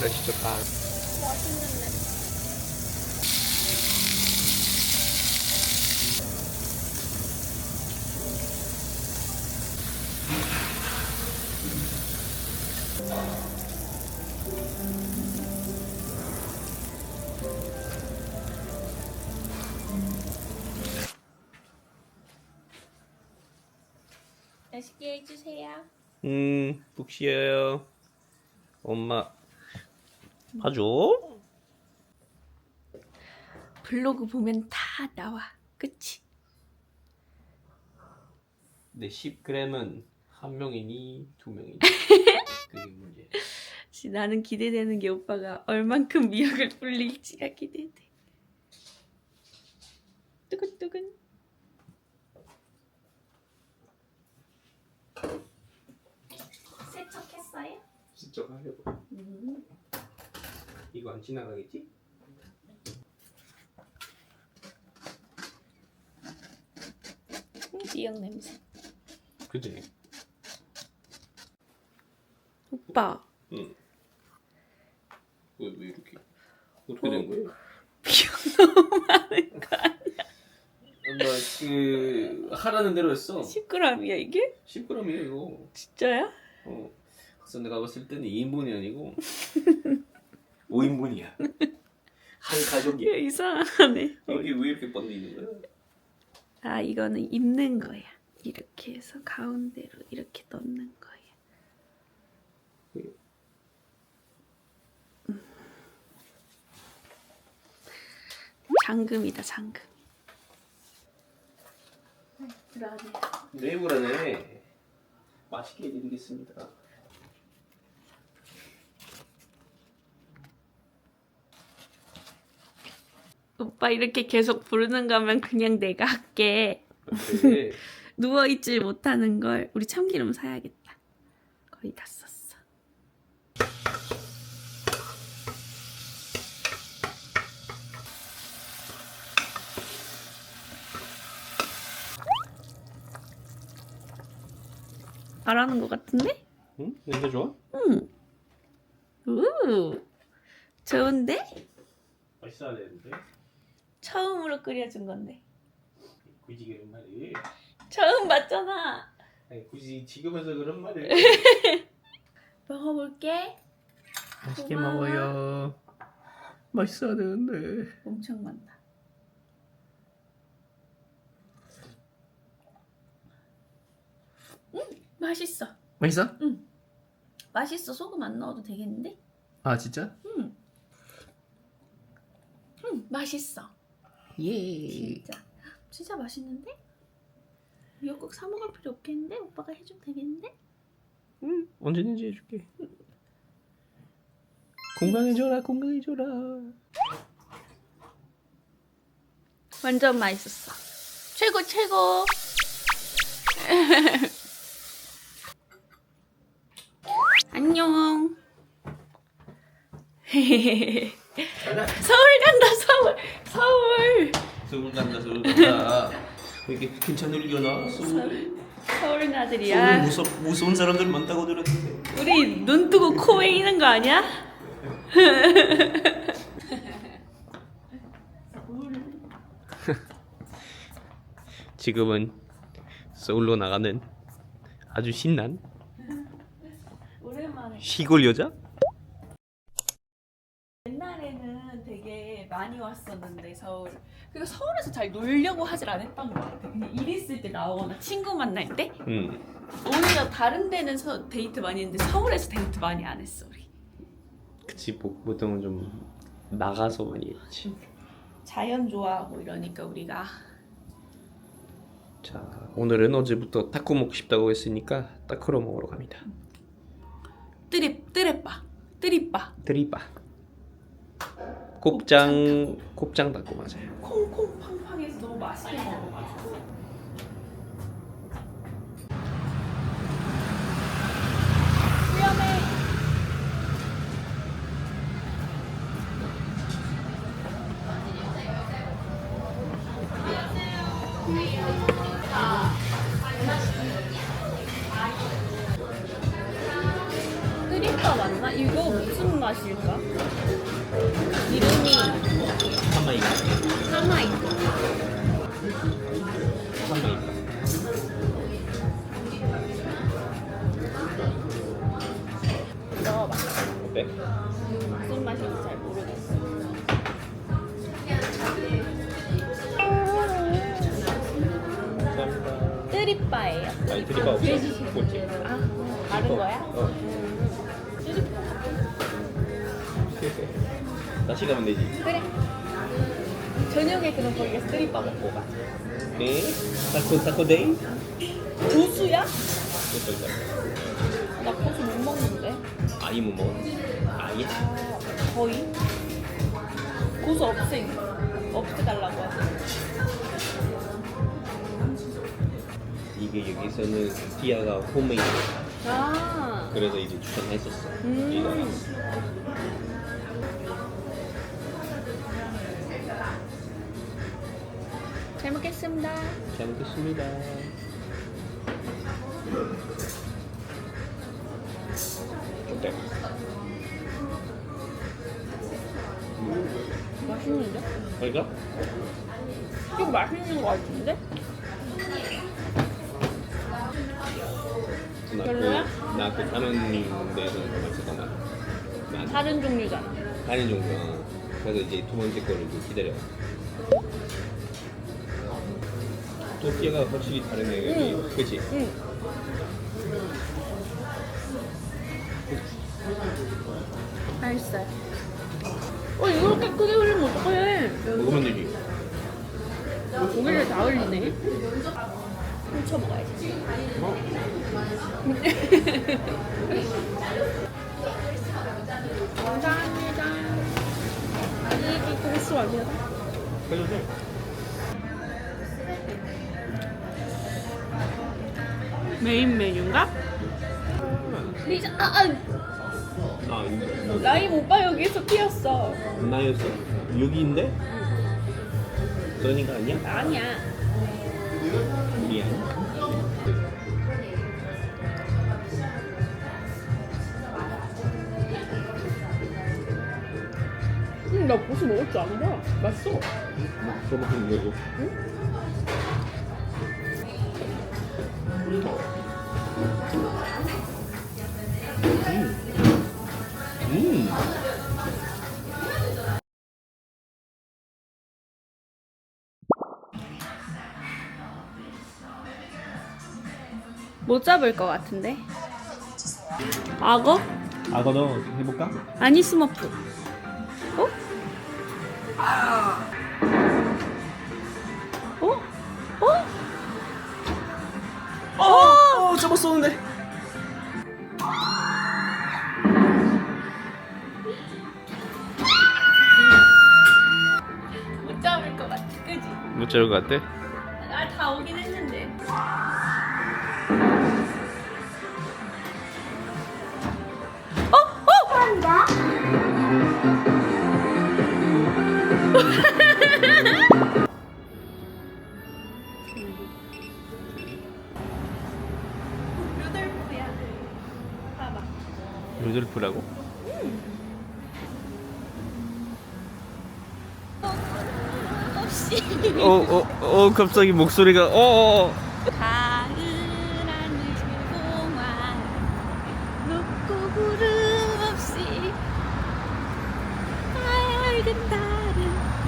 러시죠 빵. 맛있게 해주세요. 음, 푹 쉬어요. 엄마 봐줘. 블로그 보면 다 나와. 그치? 내 10g은 한 명이니 두 명이니 그게 문제. 혹시 나는 기대되는 게 오빠가 얼만큼 미역을 불릴지가 기대돼. 뜨근뜨근. 세척했어요? 진짜 하려고. 음. 이거 안 지나가겠지? 미역 냄새. 그지? 오빠 응. 왜, 왜 이렇게 어떻게 된 거야? 미역 너무 많은 거 아니야? 나그 하라는 대로 했어. 10g이야 이게? 10g이에요 이거. 진짜야? 어. 그래서 내가 봤을 때는 2인분이 아니고 5인분이야. 한 얘 가족이야. 이상하네. 이게 왜 이렇게 있는 거야? 아 이거는 입는 거야. 이렇게 해서 가운데로 이렇게 넣는 거야. 음. 장금이다 장금. 불안해. 네 불안해. 맛있게 해드리겠습니다. 오빠 이렇게 계속 부르는 거면 그냥 내가 할게. 네. 누워 있질 못하는 걸 우리 참기름 사야겠다. 거의 다 썼어. 잘하는 것 같은데? 응? 냄새 좋아? 응. 우. 좋은데? 맛있어야 되는데. 처음으로 끓여준 건데. 굳이 그런 말이. 처음 봤잖아. 아니 굳이 지금 해서 그런 말을. 먹어볼게. 맛있게 고마워. 먹어요. 맛있어야 되는데. 엄청 많다. 음, 맛있어. 맛있어? 맛있어. 소금 안 넣어도 되겠는데? 아 진짜? 음. 음, 맛있어. 예. 진짜. 진짜 맛있는데? 미역국 사 먹을 필요 없겠는데? 오빠가 해주면 되겠는데? 응. 언제든지 해줄게. 건강해져라, 건강해져라. 완전 맛있었어. 최고 최고. 안녕. 서울 간다 서울 서울 서울 간다, 서울 간다. 왜 이렇게 괜찮으려나? 서울. 서울 서울 나들이야. 무서 무서운 사람들 많다고 들었는데. 우리 눈 뜨고 코 베이는 거 아니야? 지금은 서울로 나가는 아주 신난 오랜만에. 시골 여자? 옛날에는 되게 많이 왔었는데 서울. 그리고 서울에서 잘 놀려고 하질 않았던 것 같아. 그냥 일 있을 때 나오거나 친구 만날 때. 응. 오히려 다른 데는 서, 데이트 많이 했는데 서울에서 데이트 많이 안 했어 우리. 그치 보- 보통은 좀 나가서 많이 했지. 자연 좋아하고 이러니까 우리가 자 오늘은 어제부터 타코 먹고 싶다고 했으니까 타코로 먹으러 갑니다. 뜨립 뜨레빠 뜨리빠 드리바. 곱창 곱창 타코 맞아요. 콩콩 팡팡해서 너무 맛있게 먹어가지고 다시 가면 되지 그래. 저녁에 그럼 거기서 쓰리빠 먹고 가. 네 타코 타코 데이? 고수야? 됐어 됐어 나 고수 못 먹는데. 아이 뭐 먹어? 아이? 거의. 고수 없애. 없애달라고 하지. 이게 여기서는 티아가 홈메이드 아. 그래서 이제 추천했었어 음. 이거 먹겠습니다. 잘 먹겠습니다 어때? 맛있는데? 그러니까? 이거 맛있는 거 같은데? 별로야? 나그 다른 데서 맛있었단 말이야 다른 종류잖아. 다른 종류야 그래서 이제 두 번째 거를 좀 기다려 토끼가 확실히 다르네 여기 응. 그치? 응. 맛있어요. 어, 이렇게 크게 흘리면 어떡해. 먹으면 되지 고기를 다 흘리네. 훔쳐 먹어야지. 감사합니다. 이게 고수 아니야? 그래도 돼 메인 메뉴인가? 리자, 아, 아, 아 이거 라임 오빠 여기서 튀었어. 나였어? 여기인데? 그러니까 아니야? 아니야. 응, 나 고수 먹을 줄 아는 맛있어. 써먹는 거고 음. 음. 못 잡을 것 같은데. 악어? 악어도 해볼까? 아니 스머프. 어? 어? 어? 어, 어 잡았었는데. 못 잡을 것 같아? 아, 다 오긴 했는데. 어? 어? 루돌프야. 봐봐. 루돌프라고? 없이. 어, 어, 어, 갑자기 목소리가, 어, 어, 어. 가을 하늘 조공한 높고 구름 없이 밝은 달은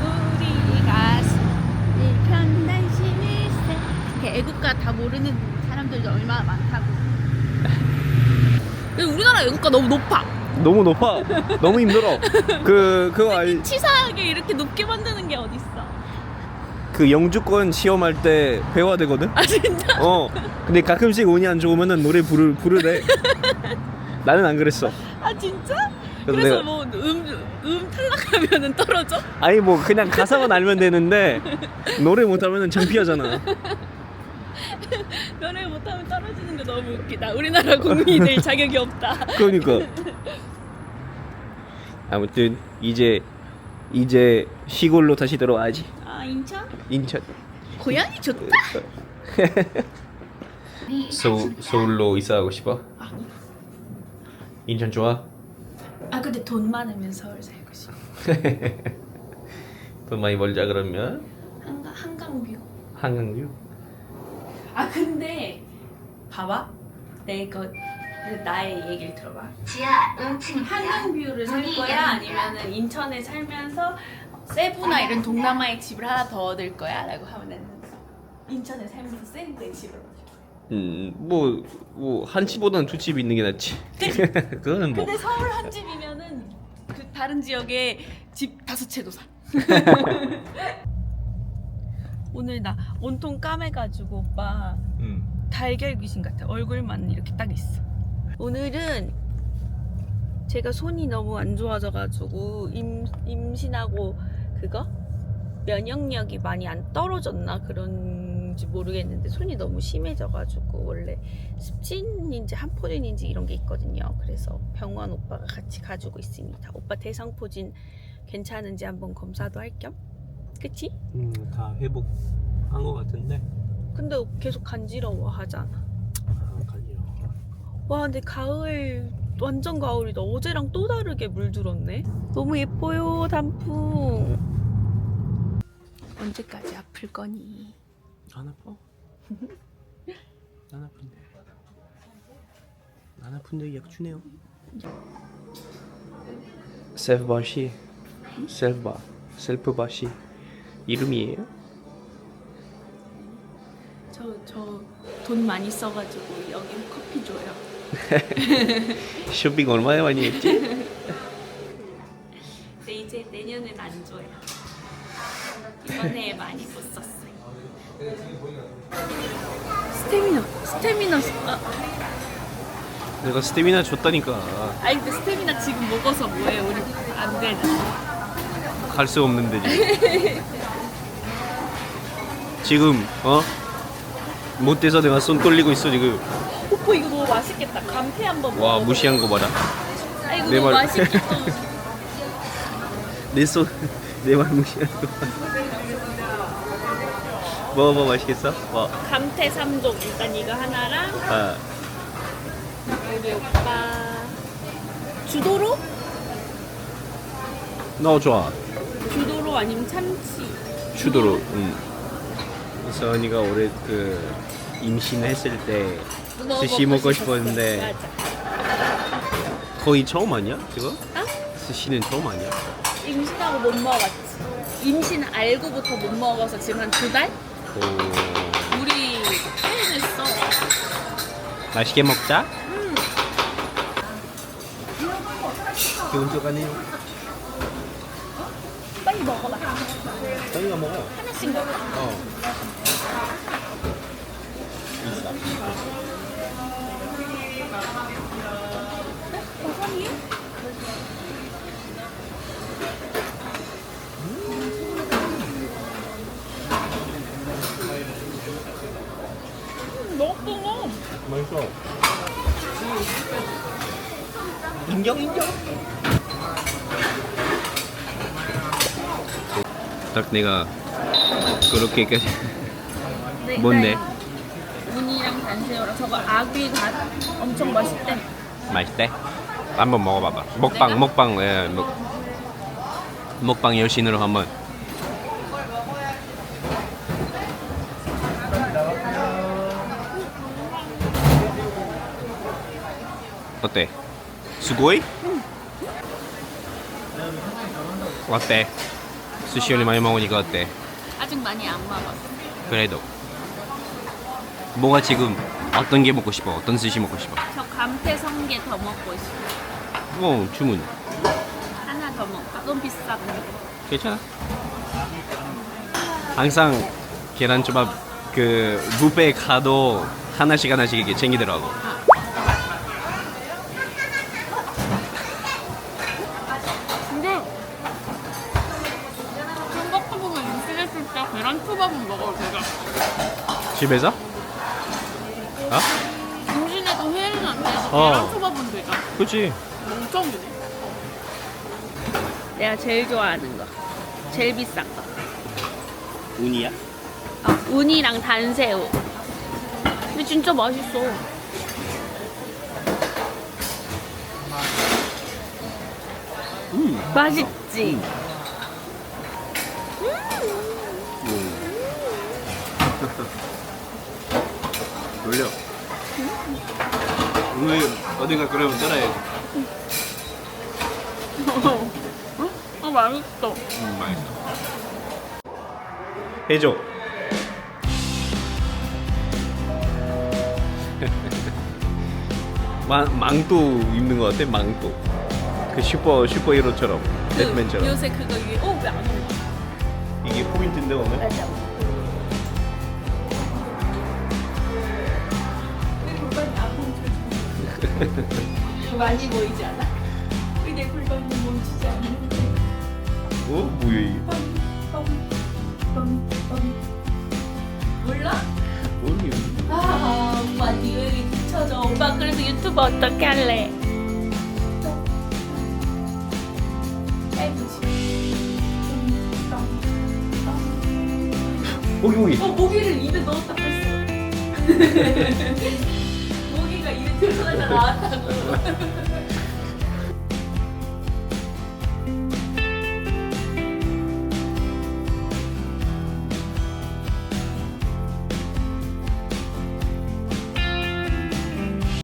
우리 가슴 일편 단심일세 이렇게 애국가 다 모르는 사람들도 얼마나 많다고 근데 우리나라 애국가 너무 높아 너무 높아. 너무 힘들어. 그, 그거 알, 치사하게 이렇게 높게 만드는 게 어딨어 그 영주권 시험할 때 배워야 되거든? 아 진짜? 어. 근데 가끔씩 운이 안 좋으면은 노래 부르, 부르래. 나는 안 그랬어. 아 진짜? 그래서 그래서 내가- 뭐음음 탈락하면은 떨어져? 아니, 뭐, 그냥 가사만 알면 되는데, 노래 못하면은 창피하잖아. 연애 못하면 떨어지는 거 너무 웃기다. 우리나라 국민이 될 자격이 없다. 그러니까. 아무튼, 이제, 이제 시골로 다시 들어와야지. 아 인천? 인천. 고향이 좋다. 서, 서울로 이사하고 싶어? 인천 좋아? 아 근데 돈 많으면 서울 살고 싶어. 돈 많이 벌자 그러면 한강 한강뷰. 한강뷰. 아 근데 봐봐. 그 나의 얘기를 들어봐. 지하 5층입니다. 한강뷰를 살 거야? 아니면은 인천에 살면서 세부나 이런 동남아의 집을 하나 더 얻을 거야? 라고 하면 나는 인천에 살면서 세부의 집을 얻을 거야. 음 뭐 뭐 한 집보다는 두집 있는 게 낫지. 그거는 뭐 근데 서울 한 집이면은 그 다른 지역에 집 다섯 채도 사. 오늘 나 온통 까매가지고 오빠 음. 달걀 귀신 같아. 얼굴만 이렇게 딱 있어. 오늘은 제가 손이 너무 안 좋아져가지고 임, 임신하고 그거 면역력이 많이 안 떨어졌나 그런지 모르겠는데 손이 너무 심해져가지고 원래 습진인지 한포진인지 이런 게 있거든요. 그래서 병원 오빠가 같이 가지고 있습니다. 오빠 대상포진 괜찮은지 한번 검사도 할 겸. 그치? 음 다 회복한 것 같은데. 근데 계속 간지러워 하잖아. 아, 간지러워. 와 근데 가을 완전 가을이다 어제랑 또 다르게 물들었네 너무 예뻐요 단풍 언제까지 아플 거니 안 아파? 안 아픈데. 안 아픈데 약 주네요. 셀프바시, 셀프바, 셀프바시 이름이에요? 저 저 돈 많이 써가지고 여기 커피 줘요 쇼핑 얼마나 많이 했지? 근데 이제 내년엔 안 줘요 이번에 많이 못 썼어요 스태미너 스태미너 아, 내가 스태미나 줬다니까 아니 근데 스태미나 지금 먹어서 뭐해 우리 안 되잖아 갈수 없는데 지금. 지금 어? 못 돼서 내가 손 떨리고 있어 지금. 오빠 이거 너무 맛있겠다 감태 한번 와 먹어봐. 무시한 거 봐라. 아 이거 내 너무 말- 맛있겠다 내손내말 무시한 거. 봐. 먹어봐 맛있겠어? 와. 감태 3종 일단 이거 하나랑 아 우리 오빠 주도로? 너 좋아. 주도로 아니면 참치 추도로. 응. 언니가 올해 그 임신했을 때 너무 스시 먹고. 싶었는데 거의 처음 아니야? 지금? 어? 스시는 처음 아니야? 임신하고 못 먹어봤지 임신 알고부터 못 먹어서 지금 한 두 달? 오. 우리 퇴행했어 맛있게 먹자. 음. 기분 좋가네요. 빨리 먹어봐 저희가 먹어. 하나씩 먹어 어. 맛있어. 인정 인정. 딱 내가 그렇게까지 뭔데? 저거 아귀 갓 엄청 맛있대 맛있대? 한번 먹어봐봐. 먹방 내가? 먹방 예 먹. 먹방 여신으로 한번. 어때? 수고이? 어때? 스시 오늘 많이 먹으니까 어때? 아직 많이 안 먹었어 그래도 뭐가 지금 어떤 게 먹고 싶어? 어떤 스시 먹고 싶어? 저 감태 성게 더 먹고 있어 뭐 주문 하나 더 먹을까? 너무 비싼데 괜찮아. 항상 계란초밥 그 뷔페 가도 하나씩 하나씩 이렇게 챙기더라고. 근데 생각해보면 임신했을 때 계란 초밥은 먹어도 되잖아 집에서? 어? 임신해도 회는 안 돼서 어. 계란 초밥은 되잖아 그렇지. 엄청 주네 내가 제일 좋아하는 거 제일 비싼 거 운이야? 어, 우니랑 단새우 근데 진짜 맛있어 음. 맛있지? 돌려. 오늘 어딘가 그러면 떠나야지. 아 맛있어. 음, 맛있어. 해줘. 망, 망토 입는 것 같아, 망토. 그 슈퍼, 슈퍼히어로처럼. 배트맨처럼. 요새 그거 위에 어 왜안 올라? 이게 포인트인데, 오늘? 맞아. 많이 보이지 않아? 근데 골반이 멈추지 않는데. 어? 뭐야, 이게? 몰라? 뭐니? 아, 오빠 니왜 이렇게 뒤쳐져? 오빠 그래서 유튜브 어떻게 할래? 오기, 오기. 어, 모기를 입에 넣었다 들어 Look.